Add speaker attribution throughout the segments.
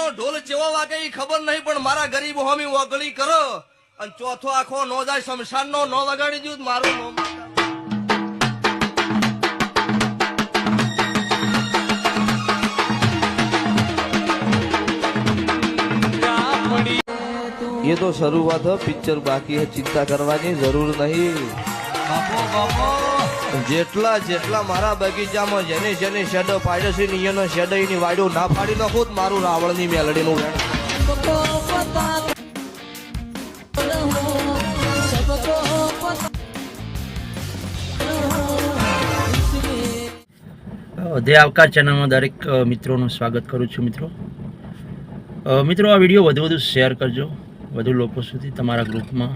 Speaker 1: દુનિયાનો ઢોલ ચેવો વાગે ઈ ખબર નહીં પણ મારા ગરીબ હોમી ઓગળી કરો અને ચોથો આખો નો જાય શમશાન નો નો વગાડી દઉં તો મારું નો ये तो શરૂઆત है પિક્ચર બાકી है ચિંતા કરવાની જરૂર નહીં જેટલા જેટલા મારા બગીચામાં જેને જેને શેડો પાડ્યો છે નિયનો શેડો એની વાડો ના પાડી નાખું જ મારું રાવણની મેલડીનું વેણ.
Speaker 2: દે આવકાર ચેનલમાં દરેક મિત્રોનું સ્વાગત કરું છું મિત્રો. મિત્રો, આ વીડિયો વધુ વધુ શેર કરજો. વધુ લોકો સુધી તમારા ગ્રુપમાં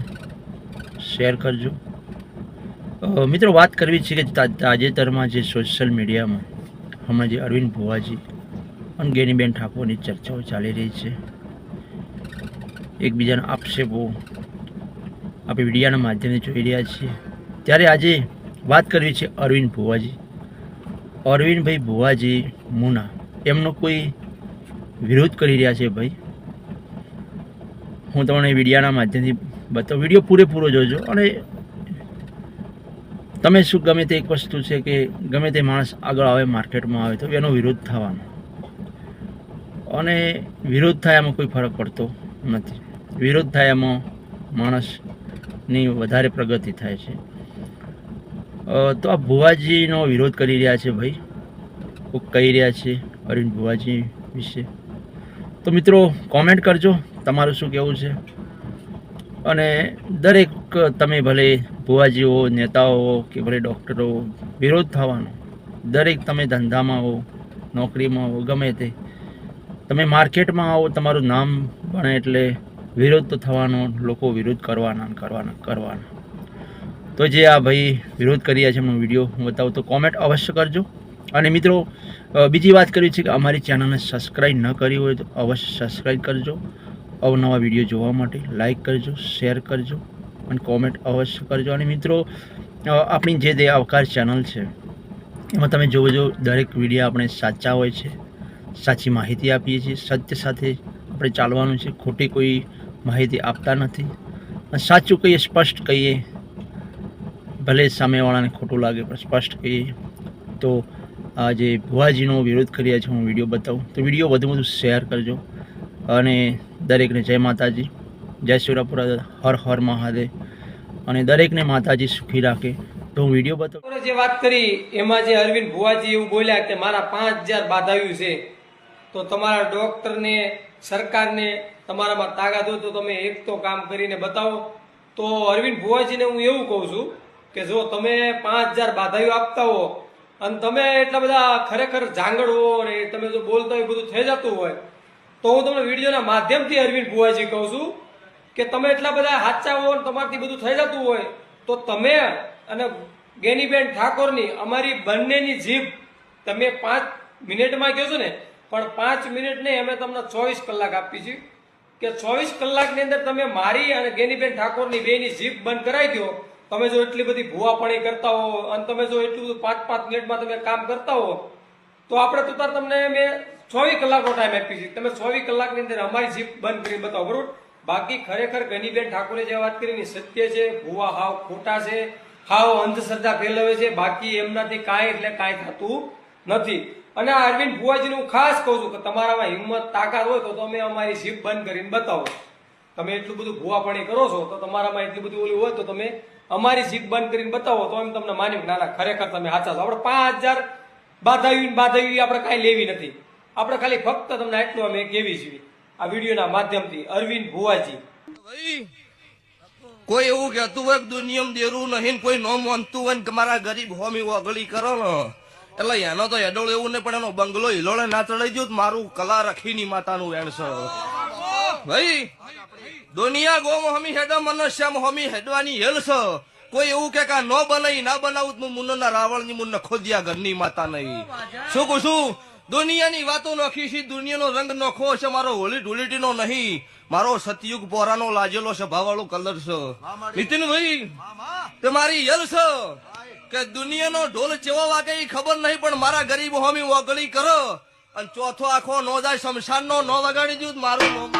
Speaker 2: શેર કરજો. મિત્રો વાત કરવી છે કે તાજેતરમાં જે સોશિયલ મીડિયામાં હમણાં જે અરવિંદ ભુવાજી અને ગેનીબેન ઠાકોરની ચર્ચાઓ ચાલી રહી છે. એકબીજાના આક્ષેપો આપણે મીડિયાના માધ્યમથી જોઈ રહ્યા છીએ. ત્યારે આજે વાત કરવી છે અરવિંદ ભુવાજી. અરવિંદભાઈ ભુવાજી મુના, એમનો કોઈ વિરોધ કરી રહ્યા છે ભાઈ? હું તમને મીડિયાના માધ્યમથી બતાવું, વીડિયો પૂરેપૂરો જોજો અને તમે શું ગમે તે એક વસ્તુ છે કે ગમે તે માણસ આગળ આવે માર્કેટમાં આવે તો એનો વિરોધ થવાનો. અને વિરોધ થાય એમાં કોઈ ફરક પડતો નથી. વિરોધ થાય એમાં માણસની વધારે પ્રગતિ થાય છે. તો આ ભુવાજીનો વિરોધ કરી રહ્યા છે ભાઈ. કોઈક કહી રહ્યા છે અરવિંદ ભુવાજી વિશે. તો મિત્રો કોમેન્ટ કરજો. તમારું શું કહેવું છે? અને દરેક તમે ભલે ભુવાજીઓ, નેતાઓ કે ભલે ડૉક્ટરો વિરોધ થવાનો. દરેક તમે ધંધામાં હો નોકરીમાં હો ગમે તે. તમે માર્કેટમાં આવો, તમારું નામ ભણે એટલે વિરોધ તો થવાનો, લોકો વિરોધ કરવાના કરવાના કરવાના. તો જે આ ભાઈ વિરોધ કર્યા છે એમનો વીડિયો હું બતાવું, તો કોમેન્ટ અવશ્ય કરજો. અને મિત્રો બીજી વાત કરવી છે કે અમારી ચેનલને સબસ્ક્રાઈબ ન કરી હોય તો અવશ્ય સબસ્ક્રાઈબ કરજો. અવનવા વીડિયો જોવા માટે લાઈક કરજો શેર કરજો. અને કોમેન્ટ અવશ્ય કરજો. અને મિત્રો આપણી જે દે આવકાર ચેનલ છે, એમાં તમે જોવો દરેક વીડિયો આપણે સાચા હોય છે, સાચી માહિતી આપીએ છીએ. સત્ય સાથે આપણે ચાલવાનું છે. ખોટી કોઈ માહિતી આપતા નથી. સાચું કહીએ, સ્પષ્ટ કહીએ, ભલે સામેવાળાને ખોટું લાગે, પણ સ્પષ્ટ કહીએ, તો આ જે ભુવાજીનો વિરોધ કર્યા છે, હું વીડિયો બતાવું. તો વીડિયો વધુ વધુ શેર કરજો. અને દરેકને જય માતાજી. જય શિવરાપુરા, હર હર મહાદેવ. અને દરેકને માતાજી સુખી રાખે. તો હું વીડિયો બતાવું.
Speaker 3: જે વાત કરી, એમાં જે અરવિંદ ભુવાજી એવું બોલ્યા કે મારા પાંચ હજાર બાધાયું છે, તો તમારા ડોક્ટરને, સરકારને તમારામાં તાકાત હોય તો તમે એક તો કામ કરીને બતાવો. તો અરવિંદ ભુવાજીને હું એવું કહું છું કે જો તમે પાંચ હજાર બાધાયું આપતા હો, અને તમે એટલા બધા ખરેખર જાંગડ હો અને તમે જો બોલતા હોય બધું થઈ જતું હોય, તો હું તમને વિડીયોના માધ્યમથી અરવિંદ ભુવાજી કહું છું કે તમે એટલા બધા હાચા હો તમારથી બધું થઈ જતું હોય, તો તમે અને ગેનીબેન ઠાકોરની અમારી બંનેની જીભ તમે પાંચ મિનિટમાં કહો છો ને, પણ પાંચ મિનિટ નહીં અમે તમને ચોવીસ કલાક આપી છે. કે ચોવીસ કલાકની અંદર તમે મારી અને ગેનીબેન ઠાકોરની બેની જીભ બંધ કરાવી દો. તમે જો એટલી બધી ભૂવાપણી કરતા હો અને તમે જો એટલું બધું પાંચ પાંચ મિનિટમાં તમે કામ કરતા હો, તો આપણે તો તમને મેં ચોવીસ કલાકનો ટાઈમ આપી છે. તમે ચોવીસ કલાકની અંદર અમારી જીપ બંધ કરી બતાવો, બરોબર? બાકી ખરેખર ગનીબેન ઠાકોરે જે વાત કરી એની સત્ય છે, ભૂવા હાવ ખોટા છે, હાવ અંધશ્રદ્ધા ફેલાવે છે, બાકી એમનાથી કાંઈ એટલે કાંઈ થતું નથી. અને આ અરવિંદ ભુવાજીને હું ખાસ કહું છું કે તમારામાં હિંમત, તાકાત હોય તો તમે અમારી જીપ બંધ કરીને બતાવો. તમે એટલું બધું ભૂવાપણી કરો છો, તો તમારામાં એટલી બધી ઓલી હોય તો તમે અમારી જીપ બંધ કરીને બતાવો, તો એમ તમને માન્યું ના ના, ખરેખર તમે સાચા છો. આપણે પાંચ હજાર બાધાવી બાધાયું આપણે કાંઈ લેવી નથી. આપણે ખાલી ફક્ત તમને એટલું અમે કેવી છીએ. આ વિડીયોના માધ્યમથી અરવિંદ ભુવાજી.
Speaker 1: કોઈ એવું કહેતું હોય કે દુનિયામાં દેરું નહીં કોઈ નો માનતું હોય કે મારા ગરીબ હોમી ઓગળી કરો ને. એટલે એનો તો એડોળ એવું નહીં, પણ એનો બંગલો હિલોળે ના ચડાઈ દઉં મારું કલા રખીની માતાનું વેણ છે. ભાઈ, દુનિયા ગોમ હમી હેડો, મનુષ્યમ હોમી હેડવાની હેલ કોઈ એવું કે કા નો બનાવી ના બનાવું તો મુન્નના રાવણની મુન્ન ખોદિયા ઘરની માતા નહીં. શું કહું છું? દુનિયાની વાતો નોખી છે દુનિયાનો રંગ નોખો છે મારો હોળી નો નહીં. મારો સતયુગ પોરાનો લાજેલો છે ભાવાળો કલર છે. નીતિનભાઈ તે મારી યલ છે. કે દુનિયાનો ઢોલ ચેવો વાગે એ ખબર નહીં પણ મારા ગરીબ હોમી ઓગળી કરો. અને ચોથો આખો નો જાય શમશાન નો નો વગાડી દઉં મારું